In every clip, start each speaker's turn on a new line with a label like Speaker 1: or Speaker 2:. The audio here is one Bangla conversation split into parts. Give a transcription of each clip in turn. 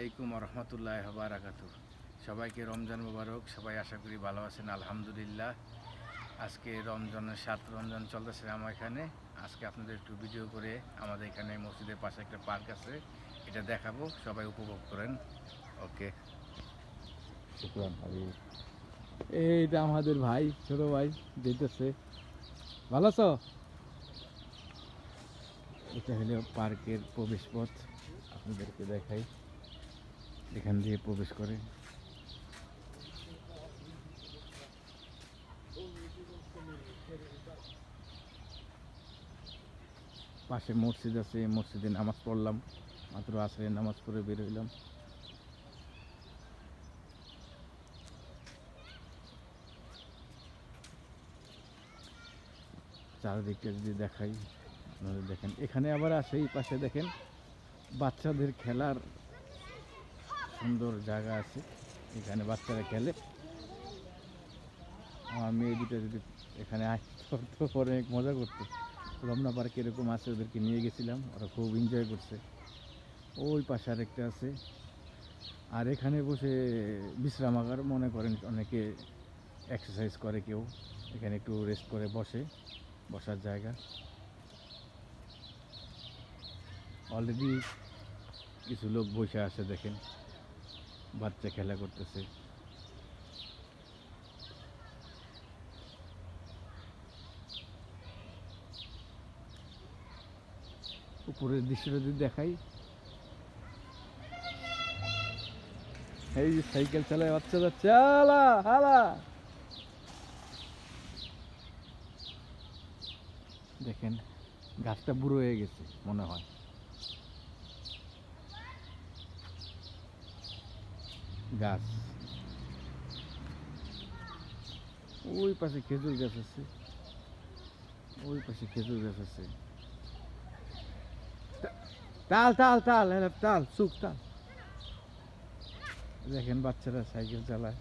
Speaker 1: আলাইকুম রহমতুল্লাহ বারাকাতু। সবাইকে রমজান মোবারক সবাই আশা করি ভালো আছেন আলহামদুলিল্লাহ। আজকে রমজানের সাত রমজান চলতেছে আমার এখানে। আজকে আপনাদের একটু ভিডিও করে আমাদের এখানে মসজিদের পাশে একটা পার্ক আছে এটা দেখাবো সবাই উপভোগ করেন। ওকে।
Speaker 2: এইটা আমাদের ভাই ছোট ভাই যেতেছে। ভালো আছো? এটা হলো পার্কের প্রবেশ পথ আপনাদেরকে দেখাই। এখান দিয়ে প্রবেশ করে। পাশে মসজিদ আছে মসজিদে নামাজ পড়লাম। মাত্র আসরে নামাজ পড়ে বের হইলাম। চারিদিকটা যদি দেখাই দেখেন। এখানে আবার আছে এই পাশে দেখেন, বাচ্চাদের খেলার সুন্দর জায়গা আছে। এখানে বাচ্চারা খেলে। আমার মেয়ে দুটো যদি এখানে আসতো পরে অনেক মজা করতো। রমনা পার্কে এরকম আছে, ওদেরকে নিয়ে গেছিলাম। ওরা খুব এনজয় করছে। ওই পাশে আরেকটা আছে। আর এখানে বসে বিশ্রামাগার মনে করেন অনেকে এক্সারসাইজ করে কেউ। এখানে একটু রেস্ট করে বসে, বসার জায়গা। অলরেডি কিছু লোক বসে আছে দেখেন। বাচ্চা খেলা করতেছে। উপরের দৃশ্যটা যদি দেখাই। এই যে সাইকেল চালায় বাচ্চা যাচ্ছে আলা হালা। দেখেন, গাছটা বুড়ো হয়ে গেছে, মনে হয়। গাছ। ওই পাশে খেজুর গাছ আছে। ওই পাশে খেজুর গাছ আছে। তাল তাল তাল এরা তাল সুখ তাল। দেখেন বাচ্চারা সাইকেল চালায়।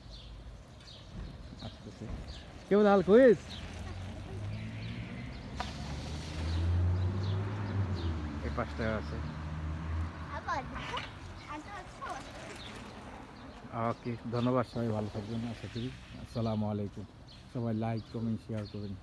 Speaker 2: আসতেছে। কেউ তাল কইস?
Speaker 1: এই পাশটা আছে। ওকে
Speaker 2: ধন্যবাদ সবাই ভালো থাকবেন আশা করি। আসসালামু আলাইকুম। সবাই লাইক কমেন্ট শেয়ার করবেন।